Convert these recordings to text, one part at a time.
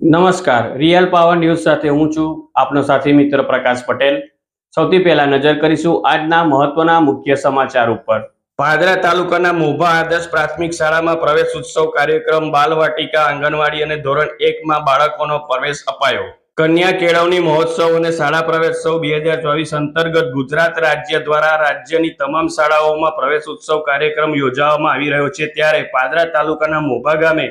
નમસ્કાર. Real power news સાથે હું છું આપનો સાથી મિત્ર પ્રકાશ પટેલ. સૌથી પહેલા નજર કરીશું આજના મહત્વના મુખ્ય સમાચાર ઉપર. પાદરા તાલુકાના મોભા આદર્શ પ્રાથમિક શાળામાં પ્રવેશ ઉત્સવ કાર્યક્રમ બાલવાટિકા આંગણવાડી અને ધોરણ એકમાં બાળકોનો પ્રવેશ અપાયો. કન્યા કેળવણી મહોત્સવ અને શાળા પ્રવેશોત્સવ બે હજાર ચોવીસ અંતર્ગત ગુજરાત રાજ્ય દ્વારા રાજ્યની તમામ શાળાઓમાં પ્રવેશ ઉત્સવ કાર્યક્રમ યોજવામાં આવી રહ્યો છે. ત્યારે પાદરા તાલુકાના મોભા ગામે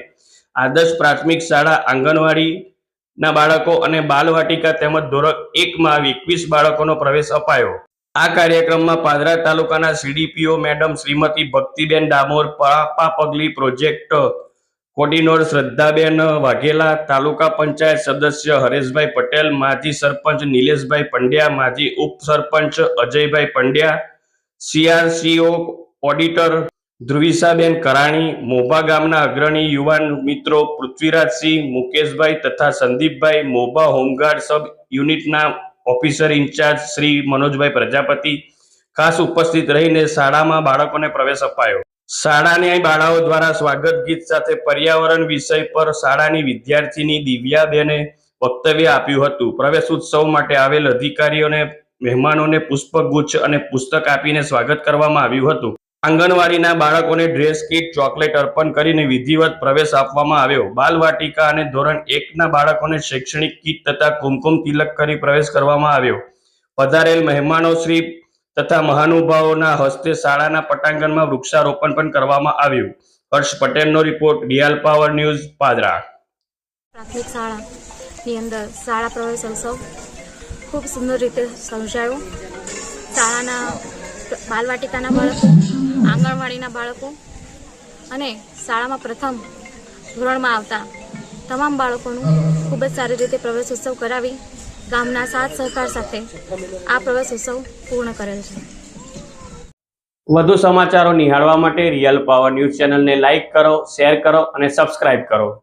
આદર્શ પ્રાથમિક શાળા આંગણવાડીના બાળકો અને બાલવાટિકા તેમજ ધોરણ એકમાં એકવીસ બાળકોનો પ્રવેશ અપાયો. આ કાર્યક્રમમાં પાદરા તાલુકાના CDPO madam Shrimati Bhaktiben Damor, Papa Pagli project coordinator Shraddhaben Vaghela, taluka panchayat સદસ્ય હરેશભાઈ પટેલ, માજી સરપંચ નિલેશભાઈ પંડ્યા, માજી ઉપસરપંચ અજયભાઈ પંડ્યા, સીઆરસીઓ ઓડિટર ધ્રુવિસાબેન કરાણી, મોભા ગામના અગ્રણી યુવાન મિત્રો પૃથ્વીરાજસિંહ, મુકેશભાઈ તથા Sandipbhai, Mobha home guard sub યુનિટના officer in charge Shri Manojbhai Prajapati. ખાસ ઉપસ્થિત રહીને શાળામાં બાળકોને પ્રવેશ અપાયો. શાળાની બાળાઓ દ્વારા સ્વાગત ગીત સાથે પર્યાવરણ વિષય પર શાળાની વિદ્યાર્થીની દિવ્યાબેને વક્તવ્ય આપ્યું હતું. પ્રવેશ ઉત્સવ માટે આવેલ અધિકારીઓને, મહેમાનોને પુષ્પગુચ્છ અને પુસ્તક આપીને સ્વાગત કરવામાં આવ્યું હતું. આંગણવાડીના બાળકોને ડ્રેસ કીટ, ચોકલેટ અર્પણ કરીને વિધિવત પ્રવેશ આપવામાં આવ્યો. બાલવાટિકા અને ધોરણ એકના બાળકોને શૈક્ષણિક કીટ તથા કુમકુમ તિલક કરી પ્રવેશ કરવામાં આવ્યો. પધારેલ મહેમાનો શ્રી તથા મહાનુભાવોના હસ્તે શાળાના પટાંગણમાં વૃક્ષારોપણ પણ કરવામાં આવ્યું. હર્ષ પટેલનો report, Real Power News, Padra. પ્રાથમિક શાળાની અંદર શાળા પ્રવેશોત્સવ ખૂબ સુંદર રીતે સમજાયો. શાળાના બાલવાટિકાના બાળકો, આંગણવાડીના બાળકો અને શાળામાં પ્રથમ ધોરણમાં આવતા તમામ બાળકોનું ખૂબ જ સારી રીતે પ્રવેશ ઉત્સવ કરાવી ગામના સાથ સહકાર સાથે આ પ્રવેશ ઉત્સવ પૂર્ણ કરેલ છે. વધુ સમાચારો નિહાળવા માટે રિયલ પાવર ન્યૂઝ ચેનલને લાઇક કરો, શેર કરો અને સબસ્ક્રાઇબ કરો.